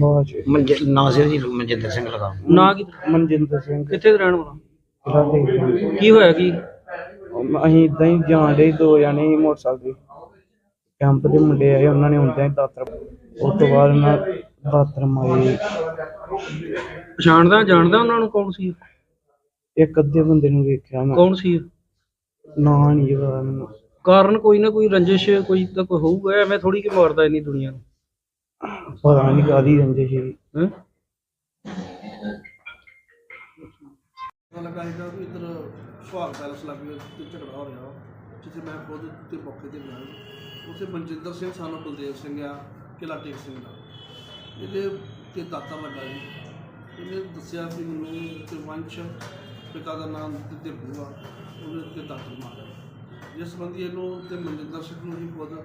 ਬਾਜ ਮਨਜ ਨਾਂ ਸੀ ਜੀ ਮਨਜਿੰਦਰ ਸਿੰਘ ਲਗਾ। ਨਾ ਕੀ? ਮਨਜਿੰਦਰ ਸਿੰਘ। ਕਿੱਥੇ ਦਾ ਰਹਿਣ ਵਾਲਾ? ਰਾਧੇ ਕੀ ਹੋਇਆ ਕੀ? ਅਸੀਂ ਇਦਾਂ ਹੀ ਜਾਣ ਦੇ ਦੋ ਜਾਣੇ ਸੀ ਮੋਟਰਸਾਈਕਲ ਤੇ। ਕੈਂਪ ਦੇ ਮੁੰਡੇ ਆਏ ਉਹਨਾਂ ਨੇ ਹੁੰਦਿਆਂ ਹੀ ਦਾਤਰ ਉਸ ਤੋਂ ਬਾਅਦ ਉਹਨਾਂ ਦਾਤਰ ਮਾਰੇ। ਪਛਾਣਦਾ ਜਾਣਦਾ ਉਹਨਾਂ ਨੂੰ ਕੌਣ ਸੀ? ਇੱਕ ਅੱਧੇ ਬੰਦੇ ਨੂੰ ਵੇਖਿਆ ਮੈਂ। ਕੌਣ ਸੀ? ਨਾਂ ਨਹੀਂ ਪਤਾ ਮੈਨੂੰ। ਕਾਰਨ ਕੋਈ ਨਾ ਕੋਈ ਰੰਜਿਸ਼ ਕੋਈ ਤਾਂ ਕੋਈ ਹੋਊਗਾ ਐਵੇਂ ਥੋੜੀ ਕਿ ਮਾਰਦਾ ਇੰਨੀ ਦੁਨੀਆ ਨੂੰ। ਪਤਾ ਨਹੀਂ ਕਾਦੀ ਸੀ। ਹੈਂ? ਲੱਗਾ ਸੀਗਾ ਵੀ ਇੱਧਰ ਸੁਹਾਗ ਪੈਲਸ ਲੱਗੇ ਤੇ ਝਗੜਾ ਹੋ ਰਿਹਾ ਵਾ, ਜਿੱਥੇ ਮੈਂ ਖੁਦ ਤੇ ਮੌਕੇ ਤੇ ਗਿਆ। ਉੱਥੇ ਮਨਜਿੰਦਰ ਸਿੰਘ ਸਾਨੂੰ ਬਲਦੇਵ ਸਿੰਘ ਆ ਕਿਲਾ ਟੇਕ ਸਿੰਘ ਦਾ। ਇਹਦੇ ਤੇ ਦਾਤਾ ਲੱਗਾ ਜੀ। ਇਹਨੇ ਦੱਸਿਆ ਵੀ ਮੈਨੂੰ ਤੇ ਵੰਸ਼ ਪਿਤਾ ਦਾ ਨਾਮ ਤੇ ਦੇਬੂ ਆ ਉਹਨੇ ਤੇ ਦਾਤਰ ਮਾਰਿਆ। ਜਿਸ ਸੰਬੰਧੀ ਇਹਨੂੰ ਤੇ ਮਨਜਿੰਦਰ ਸਿੰਘ ਨੂੰ ਹੀ ਖੁਦ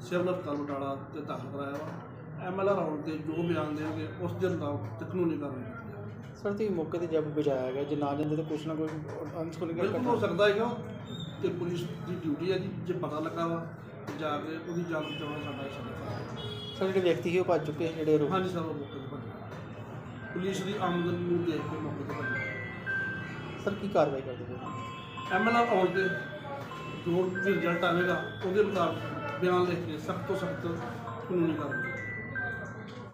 ਸਿਵਲ ਹਸਪਤਾਲ ਬਟਾਲਾ ਤੇ ਦਾਖਲ ਕਰਾਇਆ ਵਾ। ਐਮਐਲਆਰ ਰਾਉਂਡ ਤੇ ਜੋ ਬਿਆਨ ਦੇਣਗੇ ਉਸ ਦਿਨ ਦਾ ਤੇ ਕਾਨੂੰਨੀ ਕਾਰਵਾਈ ਕੀਤੀ ਜਾਵੇਗੀ ਸਰ ਤੁਸੀਂ ਮੌਕੇ ਤੇ ਜਦ ਬਚਾਇਆ ਗਿਆ ਜੇ ਨਾ ਜਾਂਦੇ ਤਾਂ ਕੁਛ ਨਾ ਕੋਈ ਅਨਸਕੂਲਿੰਗ ਬਿਲਕੁਲ ਹੋ। ਸਕਦਾ ਹੈਗਾ ਤੇ ਪੁਲਿਸ ਦੀ ਡਿਊਟੀ ਹੈ ਜੀ ਜੇ ਪਤਾ ਲੱਗਾ ਵਾ ਤੇ ਜਾ ਕੇ ਉਹਦੀ ਜਾਨ ਬਚਾਉਣਾ ਸਾਡਾ ਸਾਡਾ ਸਰ ਜਿਹੜੇ ਵਿਅਕਤੀ ਸੀ ਉਹ ਭੱਜ ਚੁੱਕੇ ਸੀ ਜਿਹੜੇ। ਆਰੋਪੀ ਹਾਂਜੀ ਸਰ ਉਹ ਮੌਕੇ ਤੇ ਭੱਜਿਆ ਪੁਲਿਸ ਦੀ ਆਮਦਨ ਨੂੰ ਦੇਖ ਕੇ ਮੌਕੇ ਤੇ ਭੱਜਿਆ ਸਰ ਕੀ ਕਾਰਵਾਈ ਕਰਦੇ ਪਏ? ਐਮਐਲਆਰ ਆਉਣ ਤੇ ਜੋ ਵੀ ਰਿਜ਼ਲਟ ਆਵੇਗਾ ਉਹਦੇ ਮੁਤਾਬਕ ਬਿਆਨ ਲਿਖ ਕੇ ਸਖਤ ਤੋਂ ਸਖਤ ਕਾਨੂੰਨੀ ਕਾਰਵਾਈ